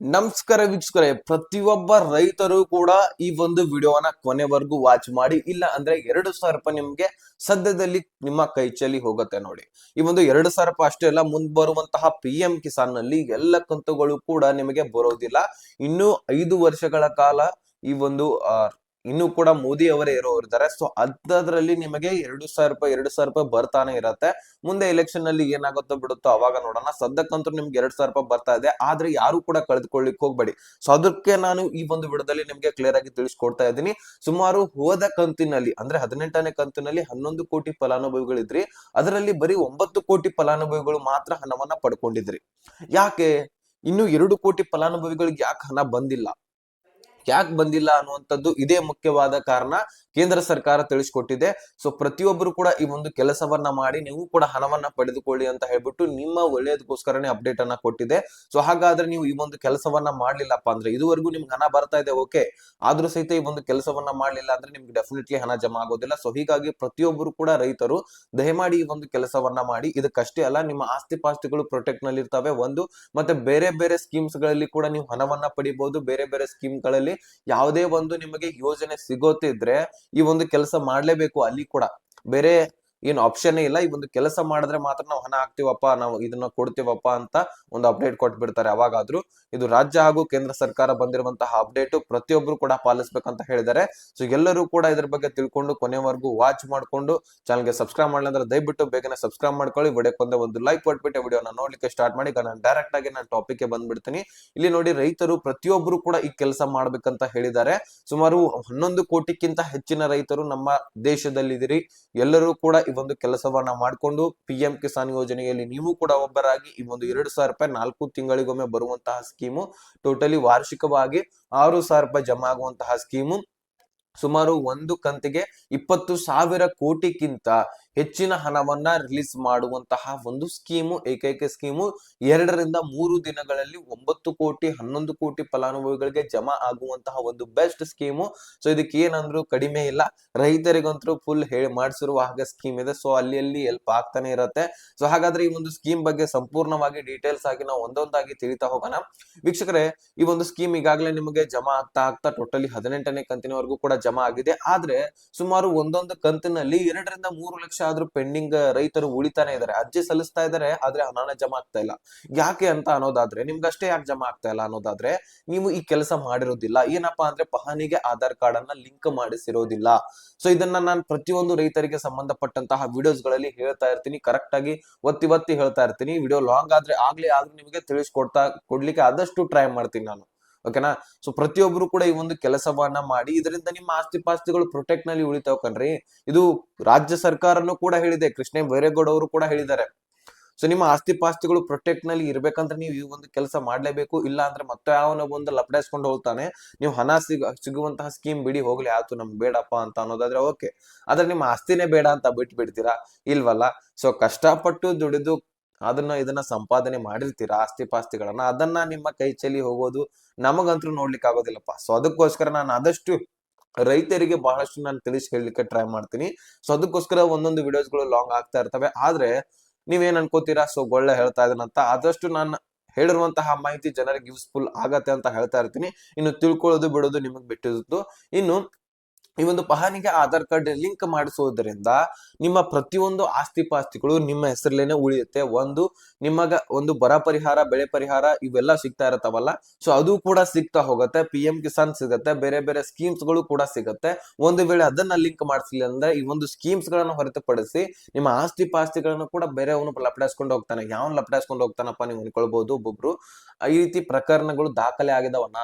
ನಮಸ್ಕಾರ ವೀಕ್ಷಕರೇ, ಪ್ರತಿಯೊಬ್ಬ ರೈತರು ಕೂಡ ಈ ಒಂದು ವಿಡಿಯೋನ ಕೊನೆವರೆಗೂ ವಾಚ್ ಮಾಡಿ, ಇಲ್ಲ ಅಂದ್ರೆ ಎರಡು ಸಾವಿರ ರೂಪಾಯಿ ನಿಮ್ಗೆ ಸದ್ಯದಲ್ಲಿ ನಿಮ್ಮ ಕೈ ಚೆಲ್ಲಿ ಹೋಗುತ್ತೆ ನೋಡಿ. ಈ ಒಂದು ಎರಡು ಸಾವಿರ ರೂಪಾಯಿ ಅಷ್ಟೇ ಅಲ್ಲ, ಮುಂದ್ ಬರುವಂತಹ ಪಿ ಎಂ ಕಿಸಾನ್ನಲ್ಲಿ ಎಲ್ಲ ಕಂತುಗಳು ಕೂಡ ನಿಮಗೆ ಬರೋದಿಲ್ಲ. ಇನ್ನು ಐದು ವರ್ಷಗಳ ಕಾಲ ಈ ಒಂದು ಇನ್ನು ಕೂಡ ಮೋದಿ ಅವರೇ ಇರೋರಿದ್ದಾರೆ. ಸೊ ಅದರಲ್ಲಿ ನಿಮಗೆ ಎರಡು ಸಾವಿರ ರೂಪಾಯಿ, ಎರಡು ಸಾವಿರ ರೂಪಾಯಿ ಬರ್ತಾನೆ ಇರತ್ತೆ. ಮುಂದೆ ಎಲೆಕ್ಷನ್ನಲ್ಲಿ ಏನಾಗುತ್ತೋ ಬಿಡುತ್ತೋ ಅವಾಗ ನೋಡೋಣ. ಸದ್ಯಕ್ಕಂತೂ ನಿಮ್ಗೆ ಎರಡ್ ಸಾವಿರ ರೂಪಾಯಿ ಬರ್ತಾ ಇದೆ. ಆದ್ರೆ ಯಾರು ಕೂಡ ಕಳೆದುಕೊಳ್ಳಿಕ್ ಹೋಗ್ಬೇಡಿ. ಸೊ ಅದಕ್ಕೆ ನಾನು ಈ ಒಂದು ಬಿಡದಲ್ಲಿ ನಿಮ್ಗೆ ಕ್ಲಿಯರ್ ಆಗಿ ತಿಳಿಸ್ಕೊಡ್ತಾ ಇದ್ದೀನಿ. ಸುಮಾರು ಹೋದ ಕಂತಿನಲ್ಲಿ, ಅಂದ್ರೆ ಹದಿನೆಂಟನೇ ಕಂತಿನಲ್ಲಿ ಹನ್ನೊಂದು ಕೋಟಿ ಫಲಾನುಭವಿಗಳಿದ್ರಿ. ಅದರಲ್ಲಿ ಬರೀ ಒಂಬತ್ತು ಕೋಟಿ ಫಲಾನುಭವಿಗಳು ಮಾತ್ರ ಹಣವನ್ನ ಪಡ್ಕೊಂಡಿದ್ರಿ. ಯಾಕೆ? ಇನ್ನು ಎರಡು ಕೋಟಿ ಫಲಾನುಭವಿಗಳಿಗೆ ಯಾಕೆ ಹಣ ಬಂದಿಲ್ಲ? ಯಾಕೆ ಬಂದಿಲ್ಲ ಅನ್ನುವಂಥದ್ದು ಇದೇ ಮುಖ್ಯವಾದ ಕಾರಣ ಕೇಂದ್ರ ಸರ್ಕಾರ ತಿಳಿಸ್ಕೊಟ್ಟಿದೆ. ಸೊ ಪ್ರತಿಯೊಬ್ಬರು ಕೂಡ ಈ ಒಂದು ಕೆಲಸವನ್ನ ಮಾಡಿ ನೀವು ಕೂಡ ಹಣವನ್ನ ಪಡೆದುಕೊಳ್ಳಿ ಅಂತ ಹೇಳ್ಬಿಟ್ಟು ನಿಮ್ಮ ಒಳ್ಳೆಯದಕ್ಕೋಸ್ಕರನೇ ಅಪ್ಡೇಟ್ ಅನ್ನ ಕೊಟ್ಟಿದೆ. ಸೊ ಹಾಗಾದ್ರೆ ನೀವು ಈ ಒಂದು ಕೆಲಸವನ್ನ ಮಾಡ್ಲಿಲ್ಲಪ್ಪ ಅಂದ್ರೆ ಇದುವರೆಗೂ ನಿಮ್ಗೆ ಹಣ ಬರ್ತಾ ಇದೆ ಓಕೆ ಆದ್ರೂ ಸಹಿತ ಈ ಒಂದು ಕೆಲಸವನ್ನ ಮಾಡ್ಲಿಲ್ಲ ಅಂದ್ರೆ ನಿಮ್ಗೆ ಡೆಫಿನೆಟ್ಲಿ ಹಣ ಜಮಾ ಆಗೋದಿಲ್ಲ. ಸೊ ಹೀಗಾಗಿ ಪ್ರತಿಯೊಬ್ಬರು ಕೂಡ ರೈತರು ದಯಮಾಡಿ ಈ ಒಂದು ಕೆಲಸವನ್ನ ಮಾಡಿ. ಇದಕ್ಕಷ್ಟೇ ಅಲ್ಲ, ನಿಮ್ಮ ಆಸ್ತಿ ಪಾಸ್ತಿಗಳು ಪ್ರೊಟೆಕ್ಟ್ನಲ್ಲಿ ಇರ್ತವೆ ಒಂದು. ಮತ್ತೆ ಬೇರೆ ಬೇರೆ ಸ್ಕೀಮ್ಸ್ಗಳಲ್ಲಿ ಕೂಡ ನೀವು ಹಣವನ್ನ ಪಡಿಬಹುದು ಬೇರೆ ಬೇರೆ ಸ್ಕೀಮ್ಗಳಲ್ಲಿ ಯಾವುದೇ ಒಂದು ನಿಮಗೆ ಯೋಜನೆ ಸಿಗೋತಿದ್ರೆ ಈ ಒಂದು ಕೆಲಸ ಮಾಡ್ಲೇಬೇಕು ಅಲ್ಲಿ ಕೂಡ. ಬೇರೆ ಏನು ಆಪ್ಷನ್ ಇಲ್ಲ. ಈ ಒಂದು ಕೆಲಸ ಮಾಡಿದ್ರೆ ಮಾತ್ರ ನಾವು ಹಣ ಹಾಕ್ತಿವಪ್ಪ, ನಾವು ಇದನ್ನ ಕೊಡ್ತೀವಪ್ಪ ಅಂತ ಒಂದು ಅಪ್ಡೇಟ್ ಕೊಟ್ಬಿಡ್ತಾರೆ. ಅವಾಗಾದ್ರೂ ಇದು ರಾಜ್ಯ ಹಾಗೂ ಕೇಂದ್ರ ಸರ್ಕಾರ ಬಂದಿರುವಂತಹ ಅಪ್ಡೇಟ್ ಪ್ರತಿಯೊಬ್ಬರು ಕೂಡ ಪಾಲಿಸ್ಬೇಕಂತ ಹೇಳಿದ್ದಾರೆ. ಸೊ ಎಲ್ಲರೂ ಕೂಡ ಇದ್ರ ಬಗ್ಗೆ ತಿಳ್ಕೊಂಡು ಕೊನೆವರೆಗೂ ವಾಚ್ ಮಾಡ್ಕೊಂಡು ಚಾನಲ್ಗೆ ಸಬ್ಸ್ಕ್ರೈಬ್ ಮಾಡಲಿ ಅಂದ್ರೆ ದಯವಿಟ್ಟು ಬೇಗನೆ ಸಬ್ಸ್ಕ್ರೈಬ್ ಮಾಡ್ಕೊಳ್ಳಿ. ವಿಡಿಯೋಕ್ಕೊಂದೇ ಒಂದು ಲೈಕ್ ಕೊಟ್ಬಿಟ್ಟು ವಿಡಿಯೋನ ನೋಡ್ಲಿಕ್ಕೆ ಸ್ಟಾರ್ಟ್ ಮಾಡಿ. ನಾನು ಡೈರೆಕ್ಟ್ ಆಗಿ ನಾನು ಟಾಪಿಕ್ ಬಂದ್ಬಿಡ್ತೀನಿ. ಇಲ್ಲಿ ನೋಡಿ ರೈತರು ಪ್ರತಿಯೊಬ್ಬರು ಕೂಡ ಈ ಕೆಲಸ ಮಾಡ್ಬೇಕಂತ ಹೇಳಿದ್ದಾರೆ. ಸುಮಾರು ಹನ್ನೊಂದು ಕೋಟಿಗಿಂತ ಹೆಚ್ಚಿನ ರೈತರು ನಮ್ಮ ದೇಶದಲ್ಲಿದ್ದೀರಿ. ಎಲ್ಲರೂ ಕೂಡ ಈ ಒಂದು ಕೆಲಸವನ್ನ ಮಾಡಿಕೊಂಡು ಪಿ ಎಂ ಕಿಸಾನ್ ಯೋಜನೆಯಲ್ಲಿ ನೀವು ಕೂಡ ಒಬ್ಬರಾಗಿ ಈ ಒಂದು ಎರಡು ಸಾವಿರ ರೂಪಾಯಿ ನಾಲ್ಕು ತಿಂಗಳಿಗೊಮ್ಮೆ ಬರುವಂತಹ ಸ್ಕೀಮು ಟೋಟಲಿ ವಾರ್ಷಿಕವಾಗಿ ಆರು ಸಾವಿರ ರೂಪಾಯಿ ಜಮಾ ಆಗುವಂತಹ ಸ್ಕೀಮು ಸುಮಾರು ಒಂದು ಕಂತಿಗೆ ಇಪ್ಪತ್ತು ಸಾವಿರ ಕೋಟಿಗಿಂತ ಹೆಚ್ಚಿನ ಹಣವನ್ನ ರಿಲೀಸ್ ಮಾಡುವಂತಹ ಒಂದು ಸ್ಕೀಮು ಏಕೈಕ ಸ್ಕೀಮು ಎರಡರಿಂದ ಮೂರು ದಿನಗಳಲ್ಲಿ ಒಂಬತ್ತು ಕೋಟಿ, ಹನ್ನೊಂದು ಕೋಟಿ ಫಲಾನುಭವಿಗಳಿಗೆ ಜಮಾ ಆಗುವಂತಹ ಒಂದು ಬೆಸ್ಟ್ ಸ್ಕೀಮು ಸೊ ಇದಕ್ಕೆ ಏನಂದ್ರು ಕಡಿಮೆ ಇಲ್ಲ. ರೈತರಿಗಂತೂ ಫುಲ್ ಹೇಳಿ ಮಾಡಿಸಿರುವ ಹಾಗೆ ಸ್ಕೀಮ್ ಇದೆ. ಸೊ ಅಲ್ಲಿ ಅಲ್ಲಿ ಎಲ್ಪ್ ಆಗ್ತಾನೆ ಇರುತ್ತೆ. ಸೊ ಹಾಗಾದ್ರೆ ಈ ಒಂದು ಸ್ಕೀಮ್ ಬಗ್ಗೆ ಸಂಪೂರ್ಣವಾಗಿ ಡೀಟೇಲ್ಸ್ ಆಗಿ ನಾವು ಒಂದೊಂದಾಗಿ ತಿಳಿತಾ ಹೋಗೋಣ. ವೀಕ್ಷಕರೇ, ಈ ಒಂದು ಸ್ಕೀಮ್ ಈಗಾಗಲೇ ನಿಮಗೆ ಜಮಾ ಆಗ್ತಾ ಆಗ್ತಾ ಟೋಟಲಿ ಹದಿನೆಂಟನೇ ಕಂತಿನವರೆಗೂ ಕೂಡ ಜಮಾ ಆಗಿದೆ. ಆದ್ರೆ ಸುಮಾರು ಒಂದೊಂದು ಕಂತಿನಲ್ಲಿ ಎರಡರಿಂದ ಮೂರು ಲಕ್ಷ ಆದ್ರೂ ಪೆಂಡಿಂಗ್ ರೈತರು ಉಳಿತಾನೆ ಇದ್ದಾರೆ ಅರ್ಜಿ ಸಲ್ಲಿಸ್ತಾ ಇದಾರೆ, ಆದ್ರೆ ಹಣನ ಜಮಾ ಆಗ್ತಾ ಇಲ್ಲ. ಯಾಕೆ ಅಂತ ಅನ್ನೋದಾದ್ರೆ, ನಿಮ್ಗಷ್ಟೇ ಯಾಕೆ ಜಮಾ ಆಗ್ತಾ ಇಲ್ಲ ಅನ್ನೋದಾದ್ರೆ, ನೀವು ಈ ಕೆಲಸ ಮಾಡಿರೋದಿಲ್ಲ. ಏನಪ್ಪಾ ಅಂದ್ರೆ ಪಹಾನಿಗೆ ಆಧಾರ್ ಕಾರ್ಡ್ ಅನ್ನ ಲಿಂಕ್ ಮಾಡಿಸಿರೋದಿಲ್ಲ. ಸೊ ಇದನ್ನ ನಾನು ಪ್ರತಿಯೊಂದು ರೈತರಿಗೆ ಸಂಬಂಧಪಟ್ಟಂತಹ ವಿಡಿಯೋಸ್ಗಳಲ್ಲಿ ಹೇಳ್ತಾ ಇರ್ತೀನಿ. ಕರೆಕ್ಟ್ ಆಗಿ ಒತ್ತಿ ಒತ್ತಿ ಹೇಳ್ತಾ ಇರ್ತೀನಿ. ವಿಡಿಯೋ ಲಾಂಗ್ ಆದ್ರೆ ಆಗ್ಲಿ ಆದ್ರೂ ನಿಮಗೆ ತಿಳಿಸ್ಕೊಡ್ತಾ, ಕೊಡ್ಲಿಕ್ಕೆ ಆದಷ್ಟು ಟ್ರೈ ಮಾಡ್ತೀನಿ ನಾನು. ಓಕೆನಾ ಸೊ ಪ್ರತಿಯೊಬ್ರು ಕೂಡ ಈ ಒಂದು ಕೆಲಸವನ್ನ ಮಾಡಿ, ಇದರಿಂದ ನಿಮ್ಮ ಆಸ್ತಿ ಪಾಸ್ತಿಗಳು ಪ್ರೊಟೆಕ್ಟ್ನಲ್ಲಿ ಉಳಿತಾವ್ ಕಣ್ರಿ. ಇದು ರಾಜ್ಯ ಸರ್ಕಾರನು ಕೂಡ ಹೇಳಿದೆ, ಕೃಷ್ಣ ಬೈರೇಗೌಡ ಅವರು ಕೂಡ ಹೇಳಿದ್ದಾರೆ. ಸೊ ನಿಮ್ಮ ಆಸ್ತಿ ಪಾಸ್ತಿಗಳು ಪ್ರೊಟೆಕ್ಟ್ನಲ್ಲಿ ಇರ್ಬೇಕಂದ್ರೆ ನೀವು ಈ ಒಂದು ಕೆಲಸ ಮಾಡ್ಲೇಬೇಕು, ಇಲ್ಲ ಅಂದ್ರೆ ಮತ್ತೆ ಯಾವನ ಒಂದು ಲಪಡಾಯಿಸ್ಕೊಂಡು ಹೋಗ್ತಾನೆ. ನೀವು ಹಣ ಸಿಗ, ಸಿಗುವಂತಹ ಸ್ಕೀಮ್ ಬಿಡಿ, ಹೋಗ್ಲಿ ಆಯ್ತು ನಮ್ಗೆ ಬೇಡಪ್ಪ ಅಂತ ಅನ್ನೋದಾದ್ರೆ ಓಕೆ ಆದ್ರೆ ನಿಮ್ಮ ಆಸ್ತಿನೇ ಬೇಡ ಅಂತ ಬಿಟ್ಟು ಬಿಡ್ತೀರಾ ಇಲ್ವಲ್ಲ? ಸೊ ಕಷ್ಟಪಟ್ಟು ದುಡಿದು ಅದನ್ನ ಇದನ್ನ ಸಂಪಾದನೆ ಮಾಡಿರ್ತೀರಾ ಆಸ್ತಿ ಪಾಸ್ತಿಗಳನ್ನ ಅದನ್ನ ನಿಮ್ಮ ಕೈ ಚೆಲ್ಲಿ ಹೋಗೋದು ನಮಗಂತೂ ನೋಡ್ಲಿಕ್ಕೆ ಆಗೋದಿಲ್ಲಪ್ಪ. ಸೊ ಅದಕ್ಕೋಸ್ಕರ ನಾನು ಆದಷ್ಟು ರೈತರಿಗೆ ಬಹಳಷ್ಟು ನಾನು ತಿಳಿಸಿ ಹೇಳಲಿಕ್ಕೆ ಟ್ರೈ ಮಾಡ್ತೀನಿ. ಸೊ ಅದಕ್ಕೋಸ್ಕರ ಒಂದೊಂದು ವಿಡಿಯೋಸ್ಗಳು ಲಾಂಗ್ ಆಗ್ತಾ ಇರ್ತವೆ. ಆದ್ರೆ, ನೀವೇನ್ ಅನ್ಕೋತೀರಾ? ಸೊ ಒಳ್ಳೆ ಹೇಳ್ತಾ ಇದನ್ನಂತ ಆದಷ್ಟು ನಾನು ಹೇಳಿರುವಂತಹ ಮಾಹಿತಿ ಜನರಿಗೆ ಯೂಸ್ಫುಲ್ ಆಗತ್ತೆ ಅಂತ ಹೇಳ್ತಾ ಇರ್ತೀನಿ. ಇನ್ನು ತಿಳ್ಕೊಳ್ಳೋದು, ಬಿಡೋದು ನಿಮಗೆ ಬಿಟ್ಟಿದ್ದು. ಇನ್ನು ಈ ಒಂದು ಪಹಣಿಗೆ ಆಧಾರ್ ಕಾರ್ಡ್ ಲಿಂಕ್ ಮಾಡಿಸೋದ್ರಿಂದ ನಿಮ್ಮ ಪ್ರತಿಯೊಂದು ಆಸ್ತಿ ಪಾಸ್ತಿಗಳು ನಿಮ್ಮ ಹೆಸರಲ್ಲೇನೆ ಉಳಿಯುತ್ತೆ. ಒಂದು ನಿಮಗ ಒಂದು ಬರ ಪರಿಹಾರ, ಬೆಳೆ ಪರಿಹಾರ ಇವೆಲ್ಲ ಸಿಗ್ತಾ ಇರತ್ತವಲ್ಲ. ಸೊ ಅದು ಕೂಡ ಸಿಗ್ತಾ ಹೋಗುತ್ತೆ. ಪಿ ಎಂ ಕಿಸಾನ್ ಸಿಗುತ್ತೆ. ಬೇರೆ ಬೇರೆ ಸ್ಕೀಮ್ಸ್ಗಳು ಕೂಡ ಸಿಗುತ್ತೆ. ಒಂದು ವೇಳೆ ಅದನ್ನ ಲಿಂಕ್ ಮಾಡಿಸಲಿಲ್ಲ ಅಂದ್ರೆ ಈ ಒಂದು ಸ್ಕೀಮ್ಸ್ ಗಳನ್ನ ಹೊರತುಪಡಿಸಿ ನಿಮ್ಮ ಆಸ್ತಿ ಪಾಸ್ತಿಗಳನ್ನು ಕೂಡ ಬೇರೆ ಅವನು ಲಪಡಾಯಿಸ್ಕೊಂಡು ಹೋಗ್ತಾನೆ. ಯಾವನ್ ಲಪಡಾಯಿಸ್ಕೊಂಡು ಹೋಗ್ತಾನಪ್ಪ ನೀವು ಅನ್ಕೊಳ್ಬಹುದು ಒಬ್ಬೊಬ್ರು. ಈ ರೀತಿ ಪ್ರಕರಣಗಳು ದಾಖಲೆ ಆಗಿದವನ್ನ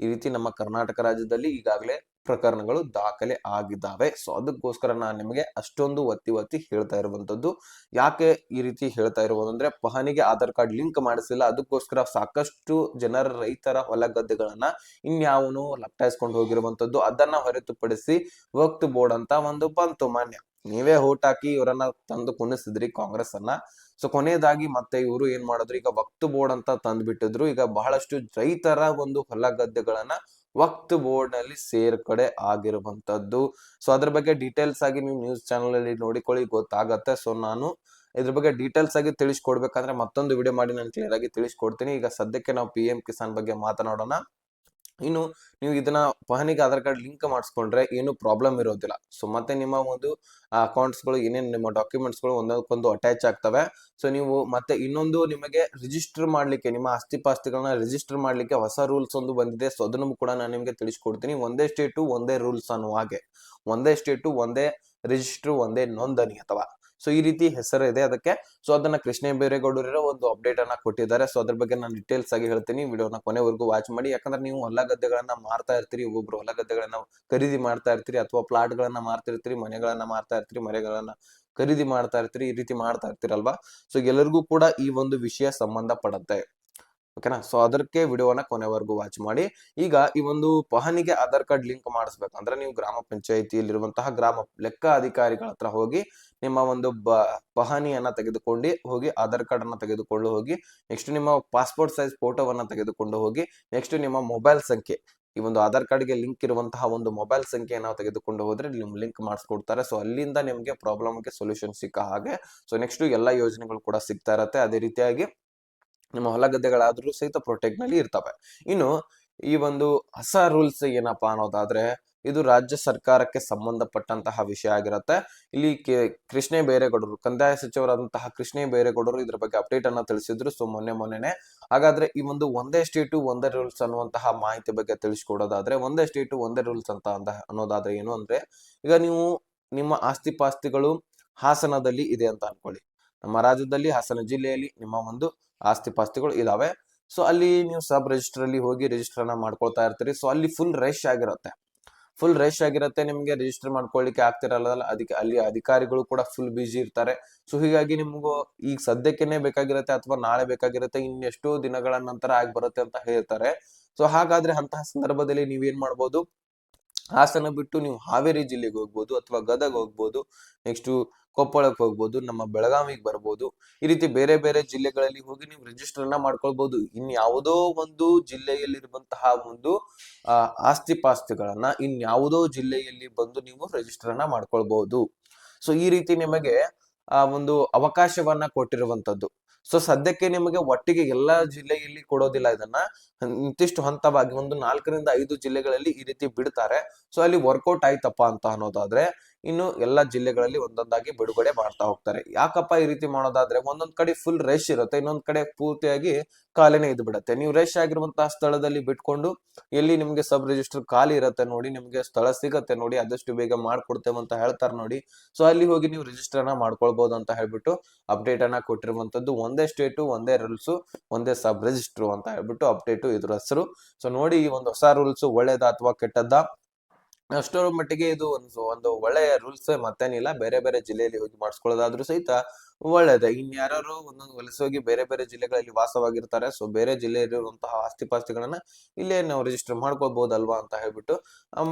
ಈ ರೀತಿ ನಮ್ಮ ಕರ್ನಾಟಕ ರಾಜ್ಯದಲ್ಲಿ ಈಗಾಗಲೇ ಪ್ರಕರಣಗಳು ದಾಖಲೆ ಆಗಿದ್ದಾವೆ. ಸೊ ಅದಕ್ಕೋಸ್ಕರ ನಾನು ನಿಮಗೆ ಅಷ್ಟೊಂದು ಒತ್ತಿ ಒತ್ತಿ ಹೇಳ್ತಾ ಇರುವಂತದ್ದು ಯಾಕೆ ಈ ರೀತಿ ಹೇಳ್ತಾ ಇರುವುದು ಅಂದ್ರೆ, ಪಹಣಿಗೆ ಆಧಾರ್ ಕಾರ್ಡ್ ಲಿಂಕ್ ಮಾಡಿಸಿಲ್ಲ. ಅದಕ್ಕೋಸ್ಕರ ಸಾಕಷ್ಟು ಜನರ ರೈತರ ಹೊಲ ಗದ್ದೆಗಳನ್ನ ಇನ್ಯಾವನು ಲಪ್ಟಾಯಿಸ್ಕೊಂಡು ಹೋಗಿರುವಂತದ್ದು ಅದನ್ನ ಹೊರತುಪಡಿಸಿ ವಕ್ತ್ ಬೋರ್ಡ್ ಅಂತ ಒಂದು ಬಂತು ಮಾನ್ಯ. ನೀವೇ ಓಟ್ ಹಾಕಿ ಇವರನ್ನ ತಂದು ಕುಣಿಸಿದ್ರಿ ಕಾಂಗ್ರೆಸ್ ಅನ್ನ ಸೊ ಕೊನೆಯದಾಗಿ ಮತ್ತೆ ಇವರು ಏನ್ ಮಾಡಿದ್ರು? ಈಗ ವಕ್ತ್ ಬೋರ್ಡ್ ಅಂತ ತಂದ್ಬಿಟ್ಟಿದ್ರು. ಈಗ ಬಹಳಷ್ಟು ರೈತರ ಒಂದು ಹೊಲ ಗದ್ದೆಗಳನ್ನ ವಕ್ತ್ ಬೋರ್ಡ್ನಲ್ಲಿ ಸೇರ್ಕಡೆ ಆಗಿರುವಂತದ್ದು ಸೊ ಅದ್ರ ಬಗ್ಗೆ ಡೀಟೇಲ್ಸ್ ಆಗಿ ನೀವು ನ್ಯೂಸ್ ಚಾನಲ್ ಅಲ್ಲಿ ನೋಡಿಕೊಳ್ಳಿ, ಗೊತ್ತಾಗತ್ತೆ. ಸೊ ನಾನು ಇದ್ರ ಬಗ್ಗೆ ಡೀಟೇಲ್ಸ್ ಆಗಿ ತಿಳಿಸ್ಕೊಡ್ಬೇಕಂದ್ರೆ ಮತ್ತೊಂದು ವಿಡಿಯೋ ಮಾಡಿ ನಾನು ಕ್ಲಿಯರ್ ಆಗಿ ತಿಳಿಸ್ಕೊಡ್ತೀನಿ. ಈಗ ಸದ್ಯಕ್ಕೆ ನಾವು ಪಿ ಎಂ ಕಿಸಾನ್ ಬಗ್ಗೆ ಮಾತನಾಡೋಣ. ಇನ್ನು ನೀವು ಇದನ್ನ ಪಹನಿಗೆ ಆಧಾರ್ ಕಾರ್ಡ್ ಲಿಂಕ್ ಮಾಡಿಸ್ಕೊಂಡ್ರೆ ಏನು ಪ್ರಾಬ್ಲಮ್ ಇರೋದಿಲ್ಲ. ಸೊ ಮತ್ತೆ ನಿಮ್ಮ ಒಂದು ಅಕೌಂಟ್ಸ್ಗಳು ಏನೇನು ನಿಮ್ಮ ಡಾಕ್ಯುಮೆಂಟ್ಸ್ಗಳು ಒಂದಕ್ಕೊಂದು ಅಟ್ಯಾಚ್ ಆಗ್ತವೆ. ಸೊ ನೀವು ಮತ್ತೆ ಇನ್ನೊಂದು ನಿಮಗೆ ರಿಜಿಸ್ಟರ್ ಮಾಡ್ಲಿಕ್ಕೆ, ನಿಮ್ಮ ಆಸ್ತಿ ಪಾಸ್ತಿಗಳನ್ನ ರಿಜಿಸ್ಟರ್ ಮಾಡ್ಲಿಕ್ಕೆ ಹೊಸ ರೂಲ್ಸ್ ಒಂದು ಬಂದಿದೆ. ಸೊ ಅದನ್ನು ಕೂಡ ನಾನು ನಿಮಗೆ ತಿಳಿಸ್ಕೊಡ್ತೀನಿ. ಒಂದೇ ಸ್ಟೇಟು ಒಂದೇ ರೂಲ್ಸ್ ಅನ್ನುವ ಹಾಗೆ. ಒಂದೇ ಸ್ಟೇಟು ಒಂದೇ ರಿಜಿಸ್ಟರ್ ಒಂದೇ ನೋಂದಣಿ, ಅಥವಾ? ಸೊ ಈ ರೀತಿ ಹೆಸರು ಇದೆ ಅದಕ್ಕೆ. ಸೊ ಅದನ್ನ ಕೃಷ್ಣ ಬೇರೆಗೌಡರ ಒಂದು ಅಪ್ಡೇಟ್ ಅನ್ನ ಕೊಟ್ಟಿದ್ದಾರೆ. ಸೊ ಅದ್ರ ಬಗ್ಗೆ ನಾನು ಡೀಟೇಲ್ಸ್ ಆಗಿ ಹೇಳ್ತೀನಿ. ವಿಡಿಯೋನ ಕೊನೆವರೆಗೂ ವಾಚ್ ಮಾಡಿ. ಯಾಕಂದ್ರೆ ನೀವು ಹೊಲ ಗದ್ದೆಗಳನ್ನ ಮಾರ್ತಾ ಇರ್ತೀರಿ, ಒಬ್ಬೊಬ್ರು ಹೊಲ ಗದ್ದೆಗಳನ್ನ ಖರೀದಿ ಮಾಡ್ತಾ ಇರ್ತೀರಿ ಅಥವಾ ಪ್ಲಾಟ್ ಗಳನ್ನ ಮಾರ್ತಿರ್ತೀರಿ ಮನೆಗಳನ್ನ ಮಾರ್ತಾ ಇರ್ತೀರಿ, ಮನೆಗಳನ್ನ ಖರೀದಿ ಮಾಡ್ತಾ ಇರ್ತೀರಿ, ಈ ರೀತಿ ಮಾಡ್ತಾ ಇರ್ತೀರಲ್ವಾ? ಸೊ ಎಲ್ಲರಿಗೂ ಕೂಡ ಈ ಒಂದು ವಿಷಯ ಸಂಬಂಧ ಪಡುತ್ತೆ ಓಕೆನಾ ಸೊ ಅದಕ್ಕೆ ವಿಡಿಯೋನ ಕೊನೆವರೆಗೂ ವಾಚ್ ಮಾಡಿ. ಈಗ ಈ ಒಂದು ಪಹನಿಗೆ ಆಧಾರ್ ಕಾರ್ಡ್ ಲಿಂಕ್ ಮಾಡಿಸ್ಬೇಕಂದ್ರೆ ನೀವು ಗ್ರಾಮ ಪಂಚಾಯಿತಿಯಲ್ಲಿರುವಂತಹ ಗ್ರಾಮ ಲೆಕ್ಕ ಅಧಿಕಾರಿಗಳ ಹತ್ರ ಹೋಗಿ ನಿಮ್ಮ ಒಂದು ಬ, ಪಹಣಿಯನ್ನ ತೆಗೆದುಕೊಂಡು ಹೋಗಿ, ಆಧಾರ್ ಕಾರ್ಡ್ ಅನ್ನ ತೆಗೆದುಕೊಂಡು ಹೋಗಿ ನೆಕ್ಸ್ಟ್ ನಿಮ್ಮ ಪಾಸ್ಪೋರ್ಟ್ ಸೈಜ್ ಫೋಟೋವನ್ನ ತೆಗೆದುಕೊಂಡು ಹೋಗಿ ನೆಕ್ಸ್ಟ್ ನಿಮ್ಮ ಮೊಬೈಲ್ ಸಂಖ್ಯೆ. ಈ ಒಂದು ಆಧಾರ್ ಕಾರ್ಡ್ಗೆ ಲಿಂಕ್ ಇರುವಂತಹ ಒಂದು ಮೊಬೈಲ್ ಸಂಖ್ಯೆಯನ್ನು ನಾವು ತೆಗೆದುಕೊಂಡು ಹೋದ್ರೆ ನಿಮ್ ಲಿಂಕ್ ಮಾಡಿಸ್ಕೊಡ್ತಾರೆ. ಸೊ ಅಲ್ಲಿಂದ ನಿಮಗೆ ಪ್ರಾಬ್ಲಮ್ಗೆ ಸೊಲ್ಯೂಷನ್ ಸಿಕ್ಕ ಹಾಗೆ. ಸೊ ನೆಕ್ಸ್ಟ್ ಎಲ್ಲಾ ಯೋಜನೆಗಳು ಕೂಡ ಸಿಗ್ತಾ ಇರತ್ತೆ. ಅದೇ ರೀತಿಯಾಗಿ ನಿಮ್ಮ ಹೊಲ ಗದ್ದೆಗಳಾದ್ರೂ ಸಹಿತ ಪ್ರೊಟೆಕ್ಟ್ನಲ್ಲಿ ಇರ್ತವೆ. ಇನ್ನು ಈ ಒಂದು ಹೊಸ ರೂಲ್ಸ್ ಏನಪ್ಪಾ ಅನ್ನೋದಾದ್ರೆ, ಇದು ರಾಜ್ಯ ಸರ್ಕಾರಕ್ಕೆ ಸಂಬಂಧಪಟ್ಟಂತಹ ವಿಷಯ ಆಗಿರುತ್ತೆ. ಇಲ್ಲಿ ಕೃಷ್ಣೇ ಬೇರೆಗೌಡರು, ಕಂದಾಯ ಸಚಿವರಾದಂತಹ ಕೃಷ್ಣೇ ಬೇರೆಗೌಡರು ಇದ್ರ ಬಗ್ಗೆ ಅಪ್ಡೇಟ್ ಅನ್ನ ತಿಳಿಸಿದ್ರು ಸೊ ಮೊನ್ನೆ ಮೊನ್ನೆನೆ. ಹಾಗಾದ್ರೆ ಈ ಒಂದು ಒಂದೇ ಸ್ಟೇಟು ಒಂದೇ ರೂಲ್ಸ್ ಅನ್ನುವಂತಹ ಮಾಹಿತಿ ಬಗ್ಗೆ ತಿಳಿಸ್ಕೊಡೋದಾದ್ರೆ, ಒಂದೇ ಸ್ಟೇಟು ಒಂದೇ ರೂಲ್ಸ್ ಅಂತ ಅಂದ ಅನ್ನೋದಾದ್ರೆ ಏನು ಅಂದ್ರೆ, ಈಗ ನೀವು ನಿಮ್ಮ ಆಸ್ತಿ ಪಾಸ್ತಿಗಳು ಹಾಸನದಲ್ಲಿ ಇದೆ ಅಂತ ಅನ್ಕೊಳ್ಳಿ. ನಮ್ಮ ರಾಜ್ಯದಲ್ಲಿ ಹಾಸನ ಜಿಲ್ಲೆಯಲ್ಲಿ ನಿಮ್ಮ ಒಂದು ಆಸ್ತಿ ಪಾಸ್ತಿಗಳು ಇದಾವೆ. ಸೊ ಅಲ್ಲಿ ನೀವು ಸಬ್ ರಿಜಿಸ್ಟರ್ ಅಲ್ಲಿ ಹೋಗಿ ರಿಜಿಸ್ಟರ್ ಅನ್ನ ಮಾಡ್ಕೊಳ್ತಾ ಇರ್ತೀರಿ. ಸೊ ಅಲ್ಲಿ ಫುಲ್ ರಶ್ ಆಗಿರುತ್ತೆ. ಫುಲ್ ರಶ್ ಆಗಿರುತ್ತೆ, ನಿಮಗೆ ರಿಜಿಸ್ಟರ್ ಮಾಡ್ಕೊಳ್ಳಿಕ್ಕೆ ಆಗ್ತಿರಲ್ಲ ಅದಕ್ಕೆ ಅಲ್ಲಿ ಅಧಿಕಾರಿಗಳು ಕೂಡ ಫುಲ್ ಬಿಜಿ ಇರ್ತಾರೆ. ಸೊ ಹೀಗಾಗಿ ನಿಮಗೂ ಈಗ ಸದ್ಯಕ್ಕೆ ಬೇಕಾಗಿರುತ್ತೆ ಅಥವಾ ನಾಳೆ ಬೇಕಾಗಿರುತ್ತೆ, ಇನ್ನೆಷ್ಟೋ ದಿನಗಳ ನಂತರ ಆಗಿ ಬರುತ್ತೆ ಅಂತ ಹೇಳ್ತಾರೆ. ಸೊ ಹಾಗಾದ್ರೆ ಅಂತಹ ಸಂದರ್ಭದಲ್ಲಿ ನೀವೇನ್ ಮಾಡ್ಬೋದು? ಹಾಸನ ಬಿಟ್ಟು ನೀವು ಹಾವೇರಿ ಜಿಲ್ಲೆಗೆ ಹೋಗ್ಬೋದು ಅಥವಾ ಗದಗ ಹೋಗ್ಬೋದು ನೆಕ್ಸ್ಟ್ ಕೊಪ್ಪಳಕ್ಕೆ ಹೋಗ್ಬೋದು, ನಮ್ಮ ಬೆಳಗಾವಿಗೆ ಬರ್ಬೋದು, ಈ ರೀತಿ ಬೇರೆ ಬೇರೆ ಜಿಲ್ಲೆಗಳಲ್ಲಿ ಹೋಗಿ ನೀವು ರಿಜಿಸ್ಟರ್ ಅನ್ನ ಮಾಡ್ಕೊಳ್ಬಹುದು ಇನ್ಯಾವುದೋ ಒಂದು ಜಿಲ್ಲೆಯಲ್ಲಿರುವಂತಹ ಒಂದು ಆಸ್ತಿ ಪಾಸ್ತಿಗಳನ್ನ ಇನ್ಯಾವುದೋ ಜಿಲ್ಲೆಯಲ್ಲಿ ಬಂದು ನೀವು ರಿಜಿಸ್ಟರ್ ಅನ್ನ ಮಾಡ್ಕೊಳ್ಬಹುದು ಸೊ ಈ ರೀತಿ ನಿಮಗೆ, ಆ, ಒಂದು ಅವಕಾಶವನ್ನ ಕೊಟ್ಟಿರುವಂತದ್ದು. ಸೊ ಸದ್ಯಕ್ಕೆ ನಿಮಗೆ ಒಟ್ಟಿಗೆ ಎಲ್ಲಾ ಜಿಲ್ಲೆಯಲ್ಲಿ ಕೊಡೋದಿಲ್ಲ ಇದನ್ನ. ಇಂತಿಷ್ಟು ಹಂತವಾಗಿ ಒಂದು ನಾಲ್ಕರಿಂದ ಐದು ಜಿಲ್ಲೆಗಳಲ್ಲಿ ಈ ರೀತಿ ಬಿಡ್ತಾರೆ. ಸೊ ಅಲ್ಲಿ ವರ್ಕೌಟ್ ಆಯ್ತಪ್ಪ ಅಂತ ಅನ್ನೋದಾದ್ರೆ ಇನ್ನು ಎಲ್ಲ ಜಿಲ್ಲೆಗಳಲ್ಲಿ ಒಂದೊಂದಾಗಿ ಬಿಡುಗಡೆ ಮಾಡ್ತಾ ಹೋಗ್ತಾರೆ. ಯಾಕಪ್ಪ ಈ ರೀತಿ ಮಾಡೋದಾದ್ರೆ ಒಂದೊಂದ್ ಕಡೆ ಫುಲ್ ರಶ್ ಇರುತ್ತೆ, ಇನ್ನೊಂದ್ ಕಡೆ ಪೂರ್ತಿಯಾಗಿ ಖಾಲಿನೇ ಇದ್ ಬಿಡುತ್ತೆ. ನೀವು ರಶ್ ಆಗಿರುವಂತಹ ಸ್ಥಳದಲ್ಲಿ ಬಿಟ್ಕೊಂಡು ಎಲ್ಲಿ ನಿಮ್ಗೆ ಸಬ್ ರಿಜಿಸ್ಟರ್ ಖಾಲಿ ಇರುತ್ತೆ ನೋಡಿ, ನಿಮ್ಗೆ ಸ್ಥಳ ಸಿಗತ್ತೆ ನೋಡಿ, ಆದಷ್ಟು ಬೇಗ ಮಾಡ್ಕೊಡ್ತೇವೆ ಅಂತ ಹೇಳ್ತಾರೆ ನೋಡಿ. ಸೊ ಅಲ್ಲಿ ಹೋಗಿ ನೀವು ರಿಜಿಸ್ಟರ್ ಅನ್ನ ಮಾಡ್ಕೊಳ್ಬಹುದು ಅಂತ ಹೇಳ್ಬಿಟ್ಟು ಅಪ್ಡೇಟ್ ಅನ್ನ ಕೊಟ್ಟಿರುವಂತದ್ದು ಒಂದೇ ಸ್ಟೇಟು ಒಂದೇ ರೂಲ್ಸ್ ಒಂದೇ ಸಬ್ ರಿಜಿಸ್ಟರ್ ಅಂತ ಹೇಳ್ಬಿಟ್ಟು ಅಪ್ಡೇಟ್ ಇದ್ರ ಹೆಸರು. ಸೊ ನೋಡಿ ಈ ಒಂದು ಹೊಸ ರೂಲ್ಸ್ ಒಳ್ಳೇದ ಅಥವಾ ಕೆಟ್ಟದ್ದ? ಅಷ್ಟರ ಮಟ್ಟಿಗೆ ಇದು ಒಂದು ಒಂದು ಒಳ್ಳೆಯ ರೂಲ್ಸ್ ಮತ್ತೇನಿಲ್ಲ. ಬೇರೆ ಬೇರೆ ಜಿಲ್ಲೆಯಲ್ಲಿ ಹೋಗಿ ಮಾಡಿಸ್ಕೊಳ್ಳೋದಾದ್ರೂ ಸಹಿತ ಒಳ್ಳೇದೇ. ಇನ್ಯಾರು ಒಂದೊಂದು ವಲಸೆ ಹೋಗಿ ಬೇರೆ ಬೇರೆ ಜಿಲ್ಲೆಗಳಲ್ಲಿ ವಾಸವಾಗಿರ್ತಾರೆ. ಸೊ ಬೇರೆ ಜಿಲ್ಲೆಯಲ್ಲಿರುವಂತಹ ಆಸ್ತಿ ಪಾಸ್ತಿಗಳನ್ನ ಇಲ್ಲೇ ನಾವು ರಿಜಿಸ್ಟರ್ ಮಾಡ್ಕೊಳ್ಬಹುದಲ್ವಾ ಅಂತ ಹೇಳ್ಬಿಟ್ಟು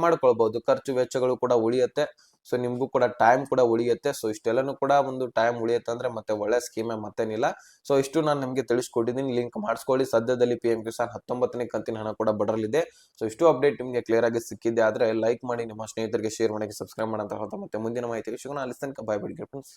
ಮಾಡ್ಕೊಳ್ಬಹುದು ಖರ್ಚು ವೆಚ್ಚಗಳು ಕೂಡ ಉಳಿಯುತ್ತೆ. ಸೊ ನಿಮಗೂ ಕೂಡ ಟೈಮ್ ಕೂಡ ಉಳಿಯುತ್ತೆ. ಸೊ ಇಷ್ಟೆಲ್ಲನೂ ಕೂಡ ಒಂದು ಟೈಮ್ ಉಳಿಯುತ್ತೆ ಅಂದ್ರೆ ಮತ್ತೆ ಒಳ್ಳೆ ಸ್ಕೀಮೇ ಮತ್ತೇನಿಲ್ಲ. ಸೊ ಇಷ್ಟು ನಾನು ನಿಮಗೆ ತಿಳಿಸ್ಕೊಟ್ಟಿದ್ದೀನಿ. ಲಿಂಕ್ ಮಾಡಿಸ್ಕೊಳ್ಳಿ. ಸದ್ಯದಲ್ಲಿ ಪಿ ಎಂ ಕಿಸಾನ್ ಹತ್ತೊಂಬತ್ತನೇ ಕಂತಿನ ಹಣ ಕೂಡ ಬರಲಿದೆ ಸೊ ಇಷ್ಟು ಅಪ್ಡೇಟ್ ನಿಮಗೆ ಕ್ಲಿಯರ್ ಆಗಿ ಸಿಕ್ಕಿದೆ ಆದ್ರೆ ಲೈಕ್ ಮಾಡಿ. ನಿಮ್ಮ ಸ್ನೇಹಿತರಿಗೆ ಶೇರ್ ಮಾಡಿ ಸಬ್ಸ್ಕ್ರೈಬ್ ಮಾಡಂತ ಮತ್ತೆ ಮುಂದಿನ ಮಾಹಿತಿಗೆ ಸಿಗೋಣ. ಅಲ್ಲಿ ತನಕ ಬಾಯ್ ಬಿಡಿ ಫ್ರೆಂಡ್ಸ್